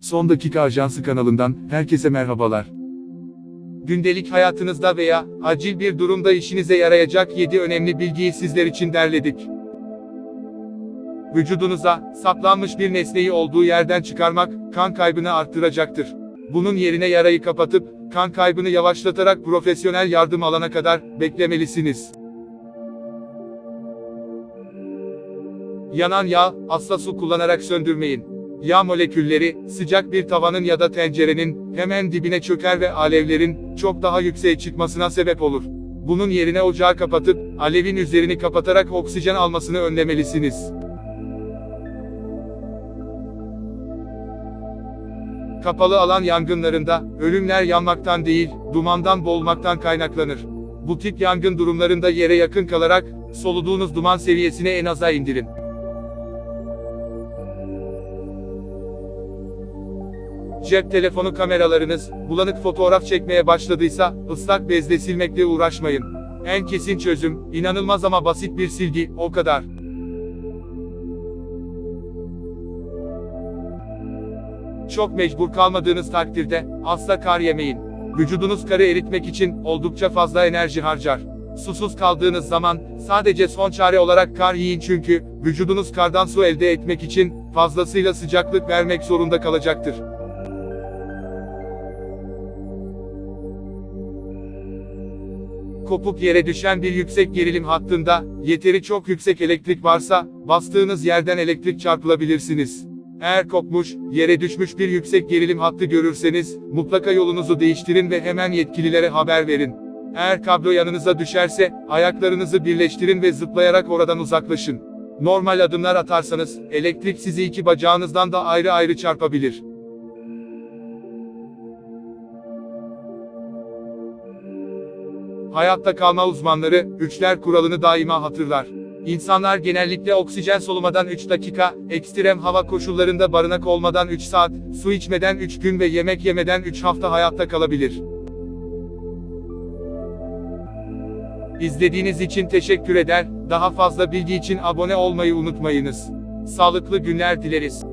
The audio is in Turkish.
Son Dakika Ajansı kanalından herkese merhabalar. Gündelik hayatınızda veya acil bir durumda işinize yarayacak 7 önemli bilgiyi sizler için derledik. Vücudunuza saplanmış bir nesneyi olduğu yerden çıkarmak kan kaybını arttıracaktır. Bunun yerine yarayı kapatıp kan kaybını yavaşlatarak profesyonel yardım alana kadar beklemelisiniz. Yanan yağ, asla su kullanarak söndürmeyin. Yağ molekülleri, sıcak bir tavanın ya da tencerenin, hemen dibine çöker ve alevlerin, çok daha yükseğe çıkmasına sebep olur. Bunun yerine ocağı kapatıp, alevin üzerini kapatarak oksijen almasını önlemelisiniz. Kapalı alan yangınlarında, ölümler yanmaktan değil, dumandan boğulmaktan kaynaklanır. Bu tip yangın durumlarında yere yakın kalarak, soluduğunuz duman seviyesini en aza indirin. Cep telefonu kameralarınız, bulanık fotoğraf çekmeye başladıysa, ıslak bezle silmekle uğraşmayın. En kesin çözüm, inanılmaz ama basit bir silgi, o kadar. Çok mecbur kalmadığınız takdirde, asla kar yemeyin. Vücudunuz karı eritmek için, oldukça fazla enerji harcar. Susuz kaldığınız zaman, sadece son çare olarak kar yiyin çünkü, vücudunuz kardan su elde etmek için, fazlasıyla sıcaklık vermek zorunda kalacaktır. Kopup yere düşen bir yüksek gerilim hattında, yeteri çok yüksek elektrik varsa, bastığınız yerden elektrik çarpılabilirsiniz. Eğer kopmuş, yere düşmüş bir yüksek gerilim hattı görürseniz, mutlaka yolunuzu değiştirin ve hemen yetkililere haber verin. Eğer kablo yanınıza düşerse, ayaklarınızı birleştirin ve zıplayarak oradan uzaklaşın. Normal adımlar atarsanız, elektrik sizi iki bacağınızdan da ayrı ayrı çarpabilir. Hayatta kalma uzmanları, üçler kuralını daima hatırlar. İnsanlar genellikle oksijen solumadan 3 dakika, ekstrem hava koşullarında barınak olmadan 3 saat, su içmeden 3 gün ve yemek yemeden 3 hafta hayatta kalabilir. İzlediğiniz için teşekkür eder, daha fazla bilgi için abone olmayı unutmayınız. Sağlıklı günler dileriz.